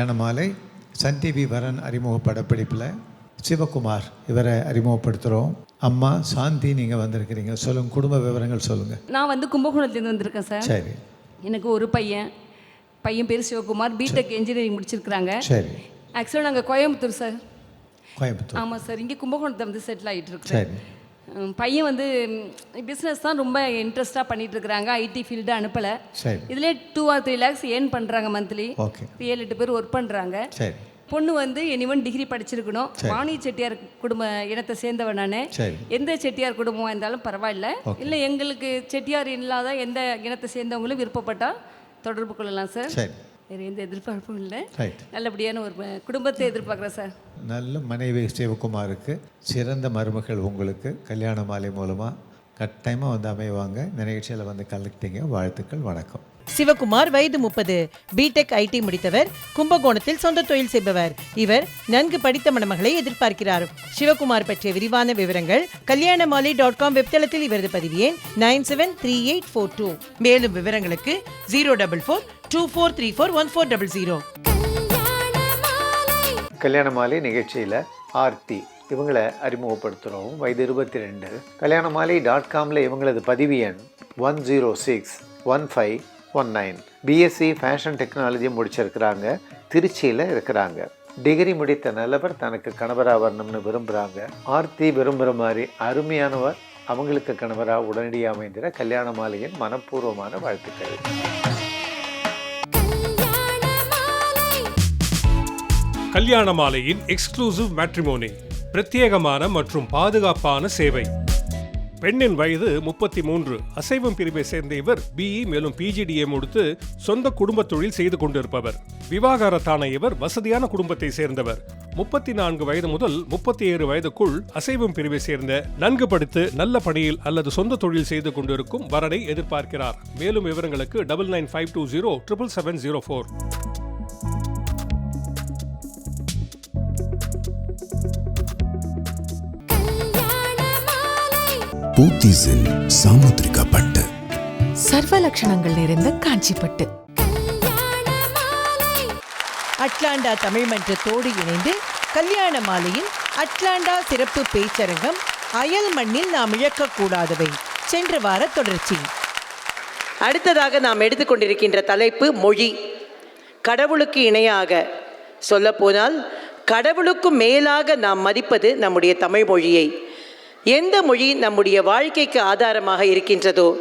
கல்யாண மாலை Sun TV வரன் அறிமுக படப்பிடிப்பில் சிவகுமார் இவரை அறிமுகப்படுத்துகிறோம் அம்மா சாந்தி நீங்கள் வந்திருக்கிறீங்க. சொல்லுங்கள் குடும்ப விவரங்கள் சொல்லுங்கள் நான் வந்து கும்பகோணத்துலேருந்து வந்திருக்கேன் சார். சரி. எனக்கு ஒரு பையன். பையன் பேர் சிவகுமார். BTech engineering முடிச்சிருக்கிறாங்க. சரி. ஆக்சுவலாக நாங்கள் கோயம்புத்தூர் சார். கோயம்புத்தூர். ஆமாம் சார். இங்கே கும்பகோணத்தை வந்து செட்டில் ஆகிட்டு உம், பையன் வந்து பிஸ்னஸ் தான் ரொம்ப இன்ட்ரெஸ்ட்டாக பண்ணிட்டு இருக்கிறாங்க ஐடி ஃபீல்டு அனுப்பலை. சரி. இதிலே two or three lakhs earn பண்ணுறாங்க மந்த்லி ஏழு எட்டு பேர் ஒர்க் பண்ணுறாங்க பொண்ணு வந்து எனிவன் டிகிரி படிச்சிருக்கணும். வாணி செட்டியார் குடும்ப இனத்தை சேர்ந்தவன் நான். எந்த செட்டியார் குடும்பமாக இருந்தாலும் பரவாயில்ல. இல்லை எங்களுக்கு செட்டியார் இல்லாத எந்த இனத்தை சேர்ந்தவங்களும் விருப்பப்பட்டால் தொடர்பு கொள்ளலாம் சரி. வேறு எந்த எதிர்பார்ப்பும் இல்லை. நல்லபடியான ஒரு குடும்பத்தை எதிர்பார்க்குறேன் சார். நல்ல மனைவி சிவகுமாருக்கு சிறந்த மருமகள் உங்களுக்கு கல்யாண மாலை மூலமாக கட்டாயமாக வந்து அமைவாங்க. இந்த நிகழ்ச்சியில் வந்து கலந்துக்கிட்டீங்க வாழ்த்துக்கள் வணக்கம். சிவகுமார் வயது முப்பது. பிடெக் ஐடி முடித்தவர் கும்பகோணத்தில் சொந்த தொழில் செய்பவர். இவர் நன்கு படித்த மணமகளை எதிர்பார்க்கிறார். சிவகுமார் பற்றிய விரிவான விவரங்கள் கல்யாணமாலை டாட் காம் வெப்தளத்தில் இவரது பதிவு எண் nine seven three eight four two. மேலும் விவரங்களுக்கு zero double four two four three four one four double zero கல்யாண மாலை நிகழ்ச்சியில் ஆர்த்தி இவங்களை அறிமுகப்படுத்துகிறோம் வயது இருபத்தி ரெண்டு கல்யாண மாலை டாட் காமில் இவங்களது பதிவு எண் one zero six one five one nine BSc fashion technology முடிச்சிருக்கிறாங்க. திருச்சியில் இருக்கிறாங்க. டிகிரி முடித்த நல்லவர் தனக்கு கணவராக வரணும்னு விரும்புகிறாங்க ஆர்த்தி விரும்புகிற மாதிரி அருமையானவர் அவங்களுக்கு கணவராக உடனடியாக அமைந்திட கல்யாண மாலையின் மனப்பூர்வமான வாழ்த்துக்கள். கல்யாண மாலையின் எக்ஸ்க்ளூசிவ் மேட்ரிமோனி பிரத்யேகமான மற்றும் பாதுகாப்பான சேவை. பெண்ணின் வயது முப்பத்தி மூன்று அசைவம் பிரிவை சேர்ந்த இவர் பிஇ மேலும் பிஜிடிஏ முடித்து சொந்த குடும்ப தொழில் செய்து கொண்டிருப்பவர். விவாகரத்தான இவர் வசதியான குடும்பத்தை சேர்ந்தவர். முப்பத்தி நான்கு வயது முதல் முப்பத்தி ஏழு வயதுக்குள் அசைவம் பிரிவை சேர்ந்த நன்கு படித்து நல்ல பணியில் அல்லது சொந்த தொழில் செய்து கொண்டிருக்கும் வரனை எதிர்பார்க்கிறார். மேலும் விவரங்களுக்கு double nine five two zero triple seven zero four பூத்திஸில் Samudrika பட்டு சர்வ லட்சணங்கள் நிறைந்த காஞ்சிப்பட்டு. அட்லாண்டா தமிழ் மன்றத்தோடு இணைந்து கல்யாண மாலையின் அட்லாண்டா சிறப்பு பேச்சரங்கம் அயல் மண்ணில் நாம் இழக்கக்கூடாதவை. சென்ற வார தொடர்ச்சி. அடுத்ததாக நாம் எடுத்துக்கொண்டிருக்கின்ற தலைப்பு மொழி. கடவுளுக்கு இணையாக. சொல்லப்போனால் கடவுளுக்கு மேலாக நாம் மதிப்பது நம்முடைய தமிழ் மொழியை. எந்த மொழி நம்முடைய வாழ்க்கைக்கு ஆதாரமாக இருக்கின்றதோ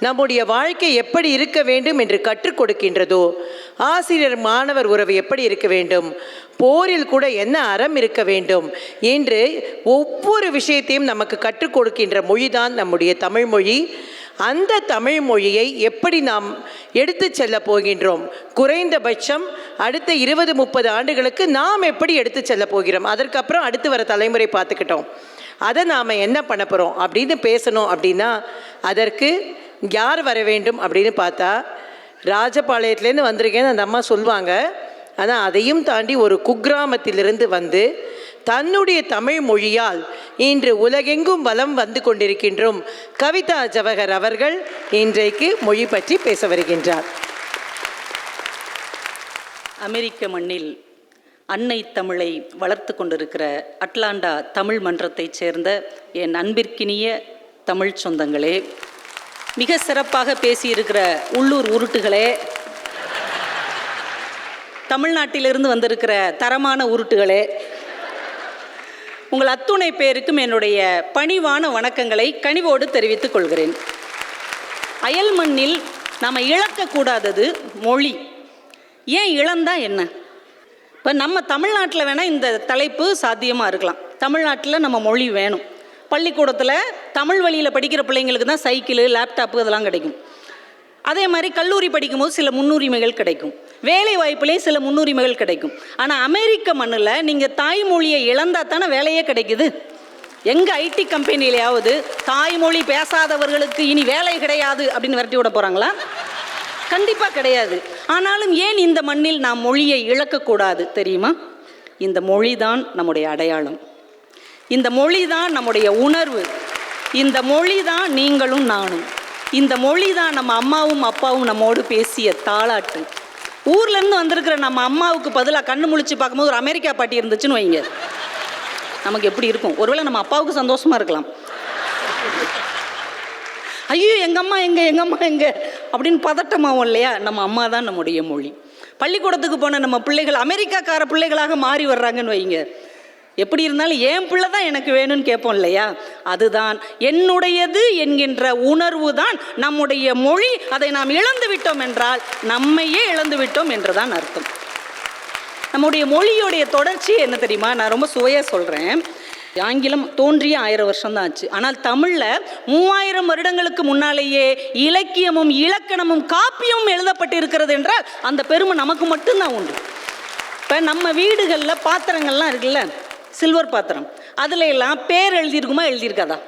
நம்முடைய வாழ்க்கை எப்படி இருக்க வேண்டும் என்று கற்றுக் கொடுக்கின்றதோ ஆசிரியர் மாணவர் உறவு எப்படி இருக்க வேண்டும் போரில் கூட என்ன அறம் இருக்க வேண்டும் என்று ஒவ்வொரு விஷயத்தையும் நமக்கு கற்றுக் கொடுக்கின்ற மொழிதான் நம்முடைய தமிழ் மொழி. அந்த தமிழ் மொழியை எப்படி நாம் எடுத்து செல்ல போகின்றோம்? குறைந்தபட்சம் அடுத்த இருபது முப்பது ஆண்டுகளுக்கு நாம் எப்படி எடுத்து செல்ல போகிறோம்? அதற்கப்புறம் அடுத்து வர தலைமுறை பார்த்துக்கிட்டோம். அதை நாம் என்ன பண்ண போகிறோம் அப்படின்னு பேசணும் அப்படின்னா அதற்கு யார் வர வேண்டும் அப்படின்னு பார்த்தா ராஜபாளையத்துலேருந்து வந்திருக்கேன்னு அந்த அம்மா சொல்லுவாங்க. ஆனால் அதையும் தாண்டி ஒரு குக்கிராமத்திலிருந்து வந்து தன்னுடைய தமிழ் மொழியால் இன்று உலகெங்கும் வலம் வந்து கொண்டிருக்கின்றோம். கவிதா ஜவஹர் அவர்கள் இன்றைக்கு மொழி பற்றி பேச வருகின்றார். அமெரிக்க மண்ணில் அன்னை தமிழை வளர்த்து கொண்டிருக்கிற அட்லாண்டா தமிழ் மன்றத்தைச் சேர்ந்த என் அன்பிற்கினிய தமிழ் சொந்தங்களே மிக சிறப்பாக பேசியிருக்கிற உள்ளூர் உருட்டுகளே தமிழ்நாட்டிலிருந்து வந்திருக்கிற தரமான உருட்டுகளே உங்கள் அத்துணை பேருக்கும் என்னுடைய பணிவான வணக்கங்களை கனிவோடு தெரிவித்துக் கொள்கிறேன். அயல் மண்ணில் நாம் இழக்கக்கூடாதது மொழி. ஏன் இழந்தா என்ன? இப்போ நம்ம தமிழ்நாட்டில் வேணால் இந்த தலைப்பு சாத்தியமாக இருக்கலாம். தமிழ்நாட்டில் நம்ம மொழி வேணும். பள்ளிக்கூடத்தில் தமிழ் வழியில் படிக்கிற பிள்ளைங்களுக்கு தான் சைக்கிள் லேப்டாப்பு இதெல்லாம் கிடைக்கும். அதே மாதிரி கல்லூரி படிக்கும்போது சில முன்னுரிமைகள் கிடைக்கும். வேலை வாய்ப்புலேயும் சில முன்னுரிமைகள் கிடைக்கும். ஆனால் அமெரிக்க மண்ணில் நீங்கள் தாய்மொழியை இழந்தால் தானே வேலையே கிடைக்குது. எங்கள் ஐடி கம்பெனிலையாவது தாய்மொழி பேசாதவர்களுக்கு இனி வேலை கிடையாது அப்படின்னு விரட்டி விட போகிறாங்களா கண்டிப்பாக கிடையாது. ஆனாலும் ஏன் இந்த மண்ணில் நாம் மொழியை இழக்கக்கூடாது தெரியுமா? இந்த மொழி தான் நம்முடைய அடையாளம். இந்த மொழி தான் நம்முடைய உணர்வு. இந்த மொழி தான் நீங்களும் நானும். இந்த மொழி தான் நம்ம அம்மாவும் அப்பாவும் நம்மோடு பேசிய தாளாட்டு. ஊர்ல இருந்து வந்திருக்கிற நம்ம அம்மாவுக்கு பதிலாக கண்ணு முழிச்சு பார்க்கும்போது ஒரு அமெரிக்கா பாட்டி இருந்துச்சுன்னு வைங்க. நமக்கு எப்படி இருக்கும்? ஒருவேளை நம்ம அப்பாவுக்கு சந்தோஷமா இருக்கலாம். ஐயோ எங்கள் அம்மா எங்கே எங்கள் அம்மா எங்கே அப்படின்னு பதட்டமாகும் இல்லையா? நம்ம அம்மா தான் நம்முடைய மொழி. பள்ளிக்கூடத்துக்கு போன நம்ம பிள்ளைகள் அமெரிக்காக்கார பிள்ளைகளாக மாறி வர்றாங்கன்னு வைங்க. எப்படி இருந்தாலும் என் பிள்ளை தான் எனக்கு வேணும்னு கேட்போம் இல்லையா? அதுதான். என்னுடையது என்கின்ற உணர்வு தான் நம்முடைய மொழி. அதை நாம் இழந்து விட்டோம் என்றால் நம்மையே இழந்து விட்டோம் என்றுதான் அர்த்தம். நம்முடைய மொழியுடைய தொடர்ச்சி என்ன தெரியுமா? நான் ரொம்ப சுவையாக சொல்கிறேன் ஆங்கிலம் தோன்றிய ஆயிரம் வருஷம் தான் ஆச்சு ஆனால் தமிழில் மூவாயிரம் வருடங்களுக்கு முன்னாலேயே இலக்கியமும் இலக்கணமும் காப்பியமும் எழுதப்பட்டிருக்கிறது என்றால் அந்த பெருமை நமக்கு மட்டும்தான் உண்டு. இப்போ நம்ம வீடுகளில் பாத்திரங்கள்லாம் இருக்குல்ல சில்வர் பாத்திரம். அதில் எல்லாம் பேர் எழுதியிருக்குமா எழுதியிருக்காதா?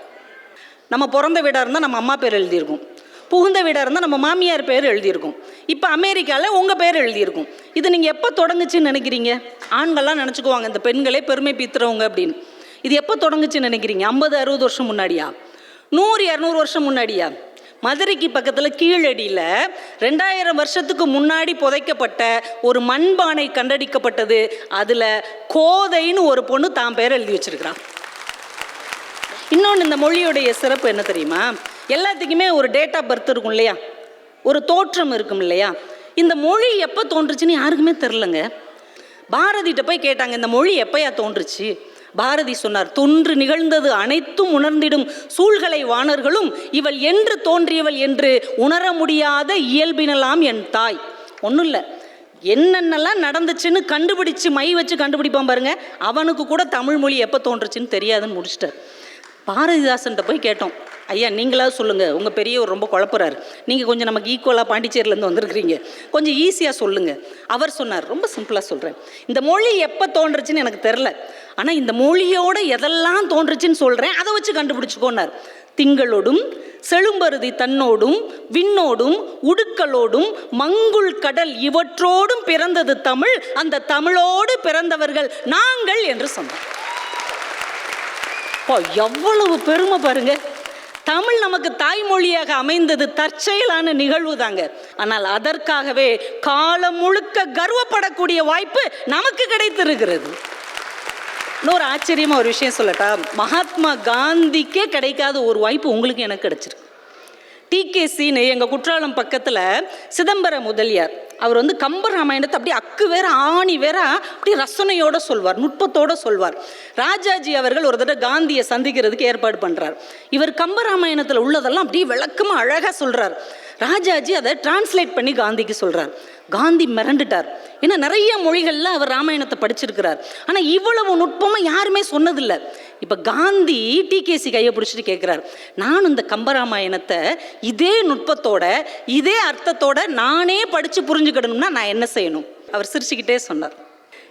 நம்ம பிறந்த வீடாக இருந்தால் நம்ம அம்மா பேர் எழுதியிருக்கும். புகுந்த வீடாக இருந்தால் நம்ம மாமியார் பேர் எழுதியிருக்கும். இப்போ அமெரிக்காவில் உங்கள் பேர் எழுதியிருக்கும். இது நீங்கள் எப்போ தொடங்குச்சுன்னு நினைக்கிறீங்க? ஆண்கள்லாம் நினச்சிக்குவாங்க இந்த பெண்களே பெருமை பீத்துறவங்க அப்படின்னு. இது எப்போ தொடங்குச்சுன்னு நினைக்கிறீங்க? ஐம்பது அறுபது வருஷம் முன்னாடியா? நூறு இரநூறு வருஷம் முன்னாடியா? மதுரைக்கு பக்கத்தில் கீழடியில் ரெண்டாயிரம் வருஷத்துக்கு முன்னாடி புதைக்கப்பட்ட ஒரு மண்பானை கண்டடிக்கப்பட்டது. அதில் கோதைன்னு ஒரு பொண்ணு தான் பேர் எழுதி வச்சிருக்கிறான் இன்னொன்று இந்த மொழியுடைய சிறப்பு என்ன தெரியுமா? எல்லாத்துக்குமே ஒரு டேட் ஆஃப் பர்த் இருக்கும் இல்லையா? ஒரு தோற்றம் இருக்கும் இல்லையா? இந்த மொழி எப்போ தோன்றுச்சுன்னு யாருக்குமே தெரிலங்க பாரதிகிட்ட போய் கேட்டாங்க இந்த மொழி எப்போயா தோன்றுச்சு? பாரதி சொன்னார் தொன்று நிகழ்ந்தது அனைத்தும் உணர்ந்திடும் சூழ்களை வாணர்களும் இவள் என்று தோன்றியவள் என்று உணர முடியாத இயல்பினலாம் என் தாய். ஒன்றும் இல்லை. என்னென்னலாம் நடந்துச்சுன்னு கண்டுபிடிச்சு மை வச்சு கண்டுபிடிப்பான் பாருங்க. அவனுக்கு கூட தமிழ் மொழி எப்போ தோன்றுச்சுன்னு தெரியாதுன்னு முடிச்சிட்டார். பாரதிதாசன்கிட்ட போய் கேட்டோம். ஐயா நீங்களாவது சொல்லுங்கள் உங்கள் பெரியவர் ரொம்ப குழப்புறாரு. நீங்கள் கொஞ்சம் நமக்கு ஈக்குவலாக பாண்டிச்சேரியிலேருந்து வந்திருக்கிறீங்க. கொஞ்சம் ஈஸியாக சொல்லுங்கள் அவர் சொன்னார். ரொம்ப சிம்பிளாக சொல்கிறேன் இந்த மொழி எப்போ தோன்றுச்சுன்னு எனக்கு தெரில ஆனால் இந்த மொழியோட எதெல்லாம் தோன்றுச்சுன்னு சொல்கிறேன் அதை வச்சு கண்டுபிடிச்சிக்கோன்னார். திங்களோடும் செழும்பருதி தன்னோடும் விண்ணோடும் உடுக்களோடும் மங்குள் கடல் இவற்றோடும் பிறந்தது தமிழ். அந்த தமிழோடு பிறந்தவர்கள் நாங்கள் என்று சொன்னார். அப்பா, எவ்வளவு பெருமை பாருங்க. தமிழ் நமக்கு தாய்மொழியாக அமைந்தது தற்செயலான நிகழ்வு தாங்க ஆனால் அதற்காகவே காலம் முழுக்க கர்வப்படக்கூடிய வாய்ப்பு நமக்கு கிடைத்திருக்கிறது. இன்னொரு ஆச்சரியமா ஒரு விஷயம் சொல்லட்டா மகாத்மா காந்திக்கே கிடைக்காத ஒரு வாய்ப்பு உங்களுக்கு எனக்கு கிடைச்சிருக்கு. டிகேசின்னு எங்கள் குற்றாலம் பக்கத்தில் சிதம்பர முதலியார். அவர் வந்து கம்பராமாயணத்தை அப்படியே அக்கு வேற ஆணி வேற அப்படியே ரசனையோட சொல்வார் நுட்பத்தோட சொல்வார். ராஜாஜி அவர்கள் ஒரு தடவை காந்தியை சந்திக்கிறதுக்கு ஏற்பாடு பண்ணுறார் இவர் கம்ப ராமாயணத்தில் உள்ளதெல்லாம் அப்படியே விளக்கமாக அழகாக சொல்கிறார் ராஜாஜி அதை டிரான்ஸ்லேட் பண்ணி காந்திக்கு சொல்கிறார் காந்தி மிரண்டுட்டார். ஏன்னா நிறைய மொழிகளில் அவர் ராமாயணத்தை படிச்சிருக்கிறார். ஆனால் இவ்வளவு நுட்பமாக யாருமே சொன்னதில்லை. இப்போ காந்தி டிகேசி கையை பிடிச்சிட்டு கேட்குறார் நான் இந்த கம்பராமாயணத்தை இதே நுட்பத்தோட இதே அர்த்தத்தோட நானே படித்து புரிஞ்சுக்கிடணும்னா நான் என்ன செய்யணும்? அவர் சிரிச்சுக்கிட்டே சொன்னார்.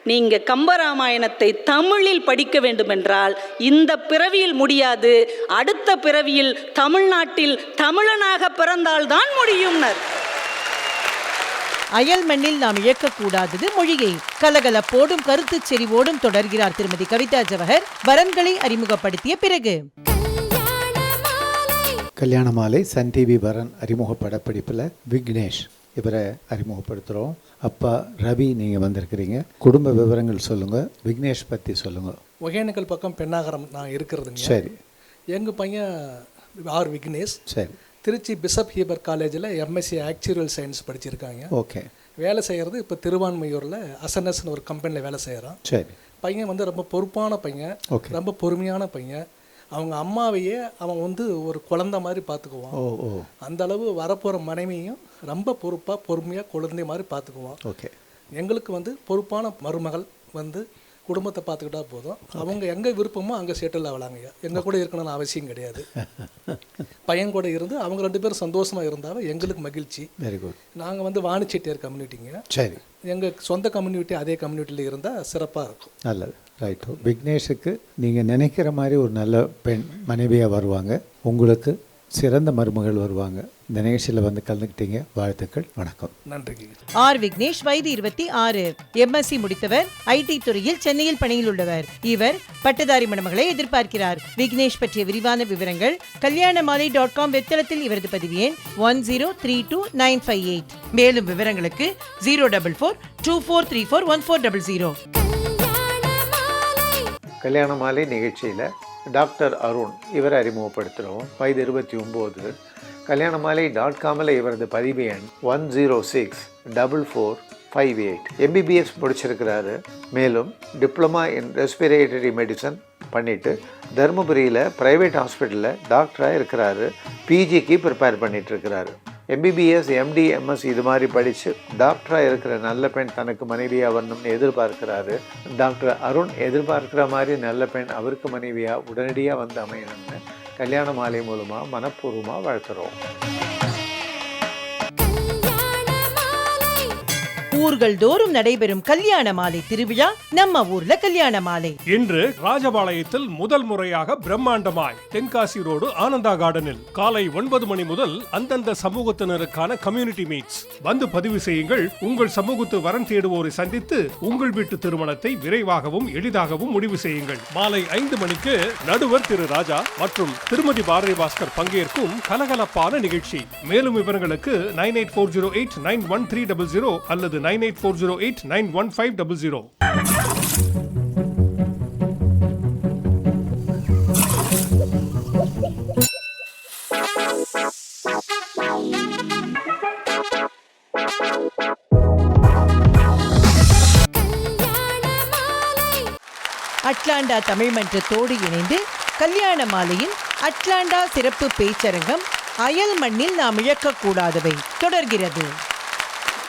நீங்க கம்பராமாயணத்தை தமிழில் படிக்க வேண்டுமென்றால் இந்த பிறவியில் முடியாது அடுத்த பிறவியில் தமிழ்நாட்டில் தமிழனாக பிறந்தால்தான் முடியும்னர். அயல் மண்ணில் நாம் இழக்கக்கூடாதது மொழியை. கலகலப்போடும் கருத்துச் செறிவோடும் தொடர்கிறார் திருமதி கவிதா ஜவஹர். வரன்களை அறிமுகப்படுத்திய பிறகு. கல்யாண மாலை. சன் டிவி வரன் அறிமுக படப்பிடிப்பில் விக்னேஷ். இவரை அறிமுகப்படுத்துகிறோம் அப்பா ரவி நீங்கள் வந்திருக்கிறீங்க. குடும்ப விவரங்கள் சொல்லுங்கள் விக்னேஷ் பற்றி சொல்லுங்கள் ஒகேனக்கல் பக்கம் பெண்ணாகரம் நான் இருக்கிறதுங்க. சரி. எங்கள் பையன் ஆர் விக்னேஷ். சரி. திருச்சி பிஷப் ஹீபர் காலேஜில் எம்எஸ்சி ஆக்சுவல் சயின்ஸ் படிச்சிருக்காங்க. ஓகே. வேலை செய்கிறது இப்போ திருவான்மையூரில் அசனஸ்னு ஒரு கம்பெனியில் வேலை செய்கிறான் சரி. பையன் வந்து ரொம்ப பொறுப்பான பையன். ரொம்ப பொறுமையான பையன். அவங்க அம்மாவையே அவன் வந்து ஒரு குழந்தை மாதிரி பார்த்துக்குவான். ஓ ஓ. அந்த அளவு வரப்போகிற மனைவியும் ரொம்ப பொறுப்பாக பொறுமையாக குழந்தை மாதிரி பார்த்துக்குவான் ஓகே. எங்களுக்கு வந்து பொறுப்பான மருமகள் வந்து குடும்பத்தை பார்த்துக்கிட்டா போதும். அவங்க எங்கே விருப்பமோ அங்கே செட்டில் ஆகலாங்க எங்கள் கூட இருக்கணும்னு அவசியம் கிடையாது. பையன் கூட இருந்து அவங்க ரெண்டு பேரும் சந்தோஷமாக இருந்தாலும் எங்களுக்கு மகிழ்ச்சி. வெரி குட் நாங்கள் வந்து வாணிச்செட்டியார் கம்யூனிட்டிங்க சரி. எங்கள் சொந்த கம்யூனிட்டி அதே கம்யூனிட்டியில் இருந்தால் சிறப்பாக இருக்கும். நல்லது. ரைட்டு விக்னேஷுக்கு நீங்கள் நினைக்கிற மாதிரி ஒரு நல்ல பெண் மனைவியாக வருவாங்க. உங்களுக்கு சிறந்த மருமகள் வருவாங்க. இந்த நிகழ்ச்சியில் வந்து கலந்துக்கிட்டீங்க. வாழ்த்துக்கள். வணக்கம். நன்றிங்க. ஆர் விக்னேஷ் வயது இருபத்தி ஆறு. எம்எஸ்சி முடித்தவர். ஐடி துறையில் சென்னையில் பணியில் உள்ளவர். இவர் பட்டதாரி மணமகளை எதிர்பார்க்கிறார். விக்னேஷ் பற்றிய விரிவான விவரங்கள் கல்யாணமாலை டாட் காம் வெப்தளத்தில் இவரது பதிவு எண் one zero three two nine five eight மேலும் விவரங்களுக்கு zero double four two four three four one four double zero Kalyana Malai நிகழ்ச்சியில் டாக்டர் அருண் இவரை அறிமுகப்படுத்துகிறோம். வயது இருபத்தி ஒம்பது. கல்யாண மாலை டாட் காமில் இவரது பதிவு எண் one zero six double four five eight MBBS முடிச்சிருக்கிறாரு. மேலும் டிப்ளமா இன் ரெஸ்பிரேட்டரி மெடிசன் பண்ணிவிட்டு தருமபுரியில் ப்ரைவேட் ஹாஸ்பிட்டலில் டாக்டராக இருக்கிறாரு. பிஜிக்கு ப்ரிப்பேர் பண்ணிகிட்ருக்கிறாரு எம்பிபிஎஸ் எம்டி எம்எஸ் இது மாதிரி படித்து டாக்டராக இருக்கிற நல்ல பெண் தனக்கு மனைவியாக வரணும்னு எதிர்பார்க்கிறாரு. டாக்டர் அருண் எதிர்பார்க்கிற மாதிரி நல்ல பெண் அவருக்கு மனைவியாக உடனடியாக வந்து அமையணும்னு கல்யாண மாலை மூலமாக மனப்பூர்வமாக வாழ்த்துறோம். ஊர்கள் தோறும் நடைபெறும் கல்யாண மாலை திருவிழா நம்ம ஊர்ல கல்யாண மாலை. இன்று ராஜபாளையத்தில் முதல் முறையாக பிரம்மாண்டமாய் தென்காசி ரோடு ஆனந்தா கார்டனில் காலை ஒன்பது மணி முதல் அந்தந்த சமூகத்தினருக்கான கம்யூனிட்டி மீட்ஸ் வந்து பதிவு செய்யுங்கள். உங்கள் சமூகத்து வரன் தேடுவோரை சந்தித்து உங்கள் வீட்டு திருமணத்தை விரைவாகவும் எளிதாகவும் முடிவு செய்யுங்கள். மாலை ஐந்து மணிக்கு நடுவர் திரு ராஜா மற்றும் திருமதி பாரதி பாஸ்கர் பங்கேற்கும் கலகலப்பான நிகழ்ச்சி. மேலும் விவரங்களுக்கு nine eight four zero eight nine one three double zero அல்லது nine eight four zero eight nine one five double zero. Atlanta Tamil மன்றத்தோடு இணைந்து கல்யாண மாலையின் அட்லாண்டா சிறப்பு பேச்சரங்கம் அயல் மண்ணில் நாம் இழக்கக்கூடாதவை தொடர்கிறது.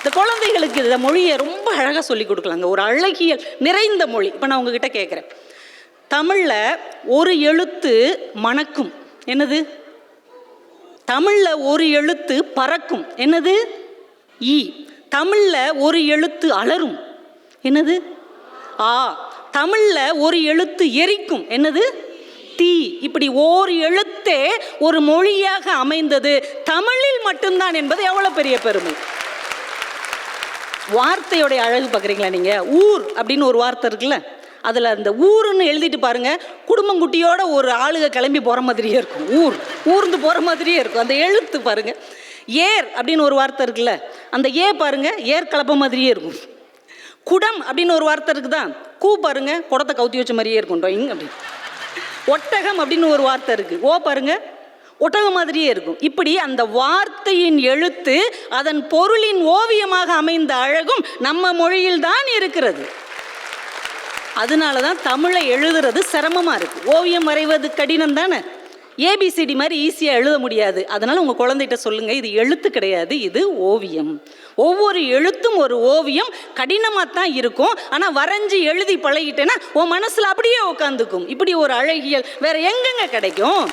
இந்த குழந்தைகளுக்கு இந்த மொழியை ரொம்ப அழகாக சொல்லி கொடுக்கலாங்க. ஒரு அழகியல் நிறைந்த மொழி. இப்போ நான் உங்ககிட்ட கேட்குறேன். தமிழில் ஒரு எழுத்து மணக்கும். என்னது? தமிழில் ஒரு எழுத்து பறக்கும். என்னது? ஈ. தமிழில் ஒரு எழுத்து அலரும். என்னது? ஆ. தமிழில் ஒரு எழுத்து எரிக்கும். என்னது? தீ. இப்படி ஓர் எழுத்தே ஒரு மொழியாக அமைந்தது. தமிழில் மட்டும்தான் என்பது எவ்வளோ பெரிய பெருமை? வார்த்தையோடைய அழகு பார்க்குறீங்களா நீங்கள் ஊர் அப்படின்னு ஒரு வார்த்தை இருக்குல்ல அதில் அந்த ஊருன்னு எழுதிட்டு பாருங்க குடும்பங்குட்டியோட ஒரு ஆளுக கிளம்பி போகிற மாதிரியே இருக்கும். ஊர் ஊர்ந்து போகிற மாதிரியே இருக்கும். அந்த எழுத்து பாருங்க. ஏர் அப்படின்னு ஒரு வார்த்தை இருக்குல்ல அந்த ஏ பாருங்க ஏர் கலப்ப மாதிரியே இருக்கும். குடம் அப்படின்னு ஒரு வார்த்தை இருக்குதா? கூ பாருங்க குடத்தை கவுத்தி வச்ச மாதிரியே இருக்கும். டொயிங் அப்படி. ஒட்டகம் அப்படின்னு ஒரு வார்த்தை இருக்குது ஓ பாருங்கள் ஒட்டக மாதிரியே இருக்கும். இப்படி அந்த வார்த்தையின் எழுத்து அதன் பொருளின் ஓவியமாக அமைந்த அழகும் நம்ம மொழியில் தான் இருக்கிறது. அதனால தான் தமிழை எழுதுறது சிரமமாக இருக்குது ஓவியம் வரைவது கடினம் தானே? ஏபிசிடி மாதிரி ஈஸியாக எழுத முடியாது. அதனால் உங்கள் குழந்தைகிட்ட சொல்லுங்கள் இது எழுத்து கிடையாது இது ஓவியம். ஒவ்வொரு எழுத்தும் ஒரு ஓவியம் கடினமாக தான் இருக்கும். ஆனால் வரைஞ்சி எழுதி பழகிட்டேன்னா உன் மனசில் அப்படியே உட்காந்துக்கும். இப்படி ஒரு அழகியல் வேறு எங்கெங்க கிடைக்கும்?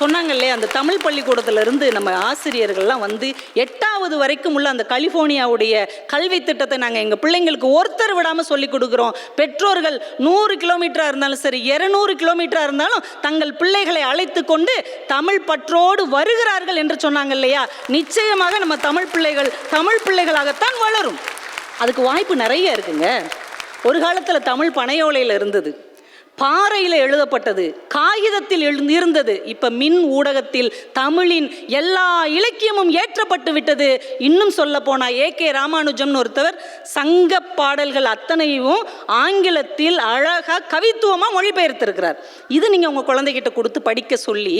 சொன்னாங்க இல்லையா அந்த தமிழ் பள்ளிக்கூடத்திலிருந்து நம்ம ஆசிரியர்கள்லாம் வந்து எட்டாவது வரைக்கும் உள்ள அந்த கலிஃபோர்னியாவுடைய கல்வி திட்டத்தை நாங்கள் எங்கள் பிள்ளைங்களுக்கு ஒருத்தர் விடாமல் சொல்லி கொடுக்குறோம். பெற்றோர்கள் நூறு கிலோமீட்டராக இருந்தாலும் சரி இரநூறு கிலோமீட்டராக இருந்தாலும் தங்கள் பிள்ளைகளை அழைத்து கொண்டு தமிழ் பற்றோடு வருகிறார்கள் என்று சொன்னாங்க இல்லையா நிச்சயமாக நம்ம தமிழ் பிள்ளைகள் தமிழ் பிள்ளைகளாகத்தான் வளரும். அதுக்கு வாய்ப்பு நிறைய இருக்குங்க. ஒரு காலத்தில் தமிழ் பனையோலையில் இருந்தது. பாறையில் எழுதப்பட்டது காகிதத்தில் இருந்தது. இப்போ மின் ஊடகத்தில் தமிழின் எல்லா இலக்கியமும் ஏற்றப்பட்டு விட்டது. இன்னும் சொல்ல போனால் ஏ கே ராமானுஜம்னு ஒருத்தவர் சங்க பாடல்கள் அத்தனையும் ஆங்கிலத்தில் அழகாக கவித்துவமாக மொழிபெயர்த்திருக்கிறார். இது நீங்கள் உங்கள் குழந்தைகிட்ட கொடுத்து படிக்க சொல்லி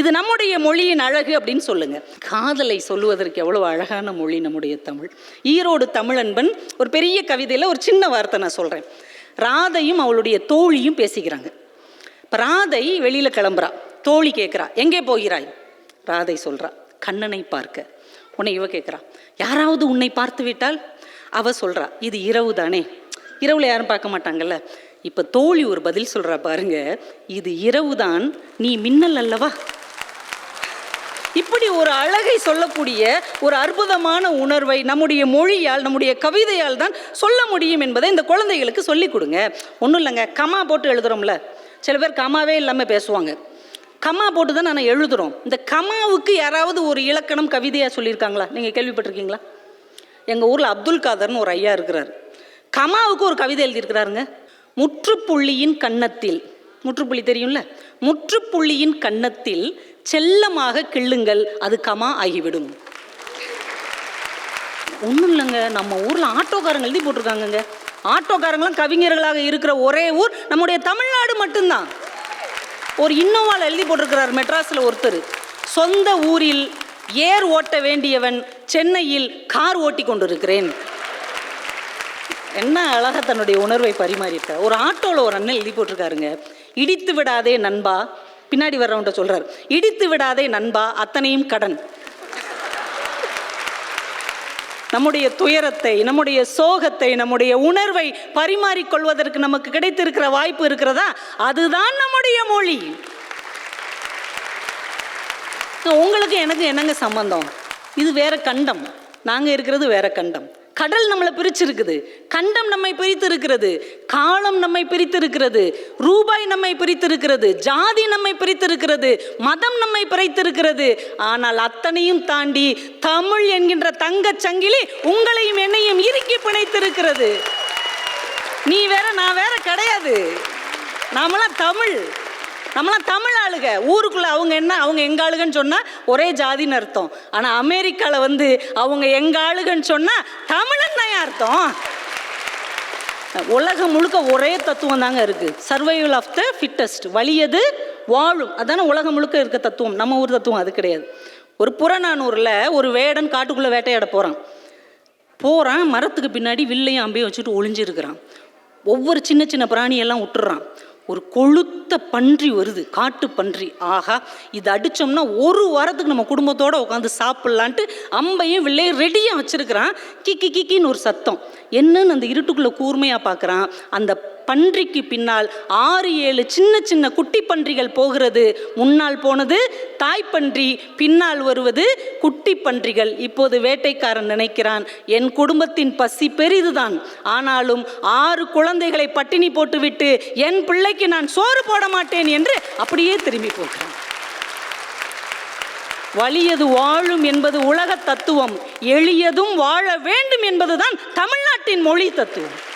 இது நம்முடைய மொழியின் அழகு அப்படின்னு சொல்லுங்க. காதலை சொல்லுவதற்கு எவ்வளவு அழகான மொழி நம்முடைய தமிழ். ஈரோடு தமிழன்பன் ஒரு பெரிய கவிதையில் ஒரு சின்ன வார்த்தை நான் சொல்கிறேன் ராதையும் அவளுடைய தோழியும் பேசிக்கிறாங்க. இப்போ ராதை வெளியில் கிளம்புறா. தோழி கேட்குறா எங்கே போகிறாய்? ராதை சொல்கிறா கண்ணனை பார்க்க. உன்னை இவ கேட்குறா யாராவது உன்னை பார்த்து விட்டால்? அவ சொல்கிறா இது இரவு தானே. இரவில் யாரும் பார்க்க மாட்டாங்கல்ல. இப்போ தோழி ஒரு பதில் சொல்கிறா பாருங்க இது இரவுதான் நீ மின்னல் அல்லவா? இப்படி ஒரு அழகை சொல்லக்கூடிய ஒரு அற்புதமான உணர்வை நம்முடைய மொழியால் நம்முடைய கவிதையால் தான் சொல்ல முடியும் என்பதை இந்த குழந்தைகளுக்கு சொல்லிக் கொடுங்க. ஒன்றும் இல்லைங்க கமா போட்டு எழுதுறோம்ல. சில பேர் கமாவே இல்லாமல் பேசுவாங்க. கமா போட்டு தான் நான் எழுதுகிறோம் இந்த கமாவுக்கு யாராவது ஒரு இலக்கணம் கவிதையாக சொல்லியிருக்காங்களா? நீங்கள் கேள்விப்பட்டிருக்கீங்களா? எங்கள் ஊரில் அப்துல் காதர்னு ஒரு ஐயா இருக்கிறார். கமாவுக்கு ஒரு கவிதை எழுதியிருக்கிறாருங்க. முற்றுப்புள்ளியின் கன்னத்தில். முற்றுப்புள்ளி தெரியும்ல? முற்றுப்புள்ளியின் கன்னத்தில் செல்லமாக கிள்ளுங்கள் அது கமா ஆகிவிடும். ஒன்றும் இல்லைங்க நம்ம ஊரில் ஆட்டோக்காரங்க எழுதி போட்டிருக்காங்கங்க. ஆட்டோக்காரங்களும் கவிஞர்களாக இருக்கிற ஒரே ஊர் நம்முடைய தமிழ்நாடு மட்டும்தான். ஒரு இன்னோவாவில் எழுதி போட்டிருக்கிறார் மெட்ராஸில் ஒருத்தர். சொந்த ஊரில் ஏர் ஓட்ட வேண்டியவன் சென்னையில் கார் ஓட்டி கொண்டிருக்கிறேன். என்ன அழகா தன்னுடைய உணர்வை பரிமாறியிருக்க ஒரு ஆட்டோவில் ஒரு அண்ணன் எழுதி போட்டிருக்காருங்க. இடித்து விடாதே நண்பா. பின்னாடி வர்றவன்ட்ட சொல்றார். இடித்து விடாதே நண்பா அத்தனையும் கடன். நம்முடைய துயரத்தை நம்முடைய சோகத்தை நம்முடைய உணர்வை பரிமாறிக்கொள்வதற்கு நமக்கு கிடைத்திருக்கிற வாய்ப்பு இருக்கிறதா? அதுதான் நம்முடைய மொழி. உங்களுக்கு எனக்கு என்னங்க சம்பந்தம்? இது வேற கண்டம். நாங்கள் இருக்கிறது வேற கண்டம். கடல் நம்மளை பிரிச்சிருக்குது. கண்டம் நம்மை பிரித்து இருக்கிறது காலம் நம்மை பிரித்து இருக்கிறது ரூபாய் நம்மை பிரித்து இருக்கிறது ஜாதி நம்மை பிரித்து இருக்கிறது மதம் நம்மை பிரித்திருக்கிறது. ஆனால் அத்தனையும் தாண்டி தமிழ் என்கின்ற தங்கச் சங்கிலி உங்களையும் என்னையும் இறுக்கி பிணைத்திருக்கிறது. நீ வேற நான் வேற கிடையாது. நாமெல்லாம் தமிழ். நம்மளாம் தமிழ் ஆளுக. ஊருக்குள்ளே அவங்க என்ன அவங்க எங்க ஆளுகன்னு சொன்னால் ஒரே ஜாதின்னு அர்த்தம். ஆனால் அமெரிக்காவில் வந்து அவங்க எங்க ஆளுகன்னு சொன்னால் தமிழன் தான் அர்த்தம்? உலகம் முழுக்க ஒரே தத்துவம் தாங்க இருக்குது சர்வைவல் ஆஃப் த ஃபிட்டஸ்ட் வலியது வாழும். அதான உலகம் முழுக்க இருக்க தத்துவம். நம்ம ஊர் தத்துவம் அது கிடையாது. ஒரு புறநானூரில் ஒரு வேடன் காட்டுக்குள்ளே வேட்டையாட போகிறான் போகிறான் மரத்துக்கு பின்னாடி வில்லையும் அம்பையும் வச்சுட்டு ஒளிஞ்சிருக்கிறான். ஒவ்வொரு சின்ன சின்ன பிராணியெல்லாம் விட்டுறான் ஒரு கொழுத்த பன்றி வருது காட்டு பன்றி ஆகா இது அடித்தோம்னா ஒரு வாரத்துக்கு நம்ம குடும்பத்தோடு உட்காந்து சாப்பிட்லான்ட்டு அம்பையும் வில்லையும் ரெடியாக வச்சுருக்கிறான் கிக்கி கிக்கின்னு ஒரு சத்தம் என்னன்னு அந்த இருட்டுக்குள்ளே கூர்மையாக பார்க்குறான் அந்த பன்றிக்கு பின்னால் ஆறு ஏழு சின்ன சின்ன குட்டி பன்றிகள் போகிறது. முன்னால் போனது தாய்ப்பன்றி பின்னால் வருவது குட்டி பன்றிகள். இப்போது வேட்டைக்காரன் நினைக்கிறான் என் குடும்பத்தின் பசி பெரிதுதான். ஆனாலும் ஆறு குழந்தைகளை பட்டினி போட்டுவிட்டு என் பிள்ளைக்கு நான் சோறு போட மாட்டேன் என்று அப்படியே திரும்பி போகிறான். வலியது வாழும் என்பது உலக தத்துவம். எளியதும் வாழ வேண்டும் என்பதுதான் தமிழ்நாட்டின் மொழி தத்துவம்.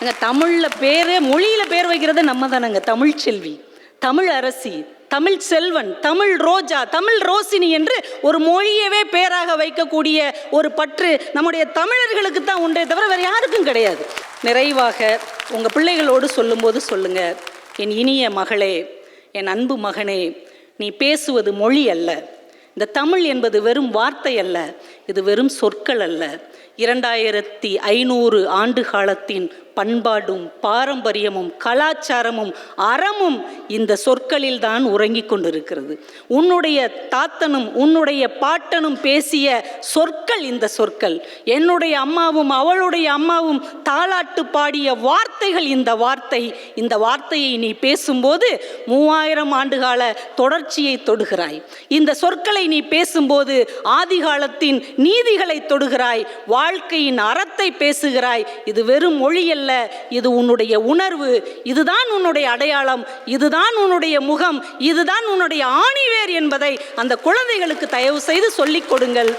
அங்க தமிழில் பேர் மொழியில் பேர் வைக்கிறது நம்ம தானங்க தமிழ் செல்வி தமிழ் அரசி தமிழ் செல்வன் தமிழ் ரோஜா தமிழ் ரோசினி என்று ஒரு மொழியவே பேராக வைக்கக்கூடிய ஒரு பற்று நம்முடைய தமிழர்களுக்கு தான் உண்டே தவிர வேறு யாருக்கும் கிடையாது. நிறைவாக உங்கள் பிள்ளைகளோடு சொல்லும்போது சொல்லுங்க என் இனிய மகளே என் அன்பு மகனே நீ பேசுவது மொழி அல்ல. இந்த தமிழ் என்பது வெறும் வார்த்தை அல்ல இது வெறும் சொற்கள் அல்ல. இரண்டாயிரத்தி ஐநூறு ஆண்டு காலத்தின் பண்பாடும் பாரம்பரியமும் கலாச்சாரமும் அறமும் இந்த சொற்களில் தான் உறங்கிக் கொண்டிருக்கிறது. உன்னுடைய தாத்தனும் உன்னுடைய பாட்டனும் பேசிய சொற்கள் இந்த சொற்கள். என்னுடைய அம்மாவும் அவளுடைய அம்மாவும் தாலாட்டு பாடிய வார்த்தைகள் இந்த வார்த்தை. இந்த வார்த்தையை நீ பேசும்போது மூவாயிரம் ஆண்டுகால தொடர்ச்சியை தொடுகிறாய். இந்த சொற்களை நீ பேசும்போது ஆதிகாலத்தின் நீதிகளை தொடுகிறாய். வாழ்க்கையின் அறத்தை பேசுகிறாய். இது வெறும் மொழியல்ல அல்ல இது உன்னுடைய உணர்வு இதுதான் உன்னுடைய அடையாளம் இதுதான் உன்னுடைய முகம் இதுதான் உன்னுடைய ஆணிவேர் என்பதை அந்த குழந்தைகளுக்கு தயவு செய்து சொல்லிக் கொடுங்கள்.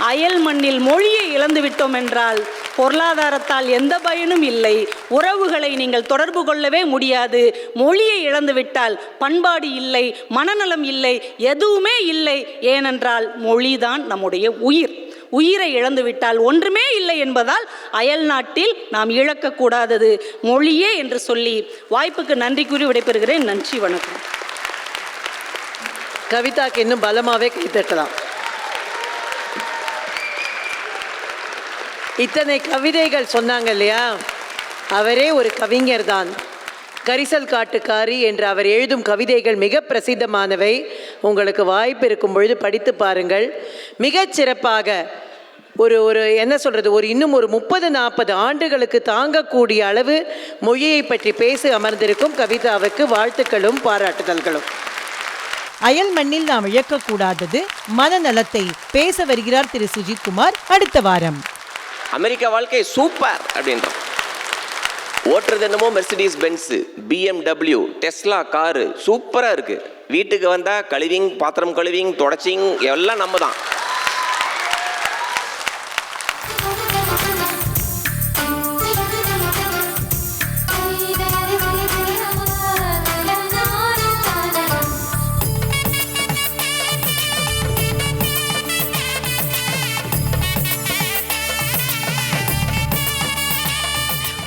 அயல் மண்ணில் மொழியை இழந்து விட்டோம் என்றால் பொருளாதாரத்தால் எந்த பயனும் இல்லை. உறவுகளை நீங்கள் தொடர்பு கொள்ளவே முடியாது. மொழியை இழந்துவிட்டால் பண்பாடு இல்லை மனநலம் இல்லை எதுவுமே இல்லை. ஏனென்றால் மொழிதான் நம்முடைய உயிர். உயிரை இழந்துவிட்டால் ஒன்றுமே இல்லை என்பதால் அயல் நாட்டில் நாம் இழக்கக்கூடாதது மொழியே என்று சொல்லி வாய்ப்புக்கு நன்றி கூறி விடைபெறுகிறேன். நன்றி வணக்கம். கவிதாக்கு இன்னும் பலமாகவே கைத்தட்டலாம் இத்தனை கவிதைகள் சொன்னாங்க இல்லையா? அவரே ஒரு கவிஞர் தான் கரிசல் காட்டுக்காரி என்று அவர் எழுதும் கவிதைகள் மிக பிரசித்தமானவை. உங்களுக்கு வாய்ப்பு இருக்கும் பொழுது படித்து பாருங்கள். மிகச் சிறப்பாக ஒரு ஒரு என்ன சொல்கிறது ஒரு இன்னும் ஒரு முப்பது நாற்பது ஆண்டுகளுக்கு தாங்கக்கூடிய அளவு மொழியை பற்றி பேசி அமர்ந்திருக்கும் கவிதாவுக்கு வாழ்த்துக்களும் பாராட்டுதல்களும். அயல் மண்ணில் நாம் இழக்கக்கூடாதது மனநலத்தை பேச வருகிறார் திரு. சுஜித் குமார். அடுத்த வாரம். அமெரிக்கா வாழ்க்கை சூப்பர் அப்படின்றோம். ஓட்டுறது என்னமோ Mercedes Benz BMW Tesla car சூப்பராக இருக்குது வீட்டுக்கு வந்தால் கழுவிங் பாத்திரம் கழுவிங் தொடச்சிங் எல்லாம் நம்ம தான்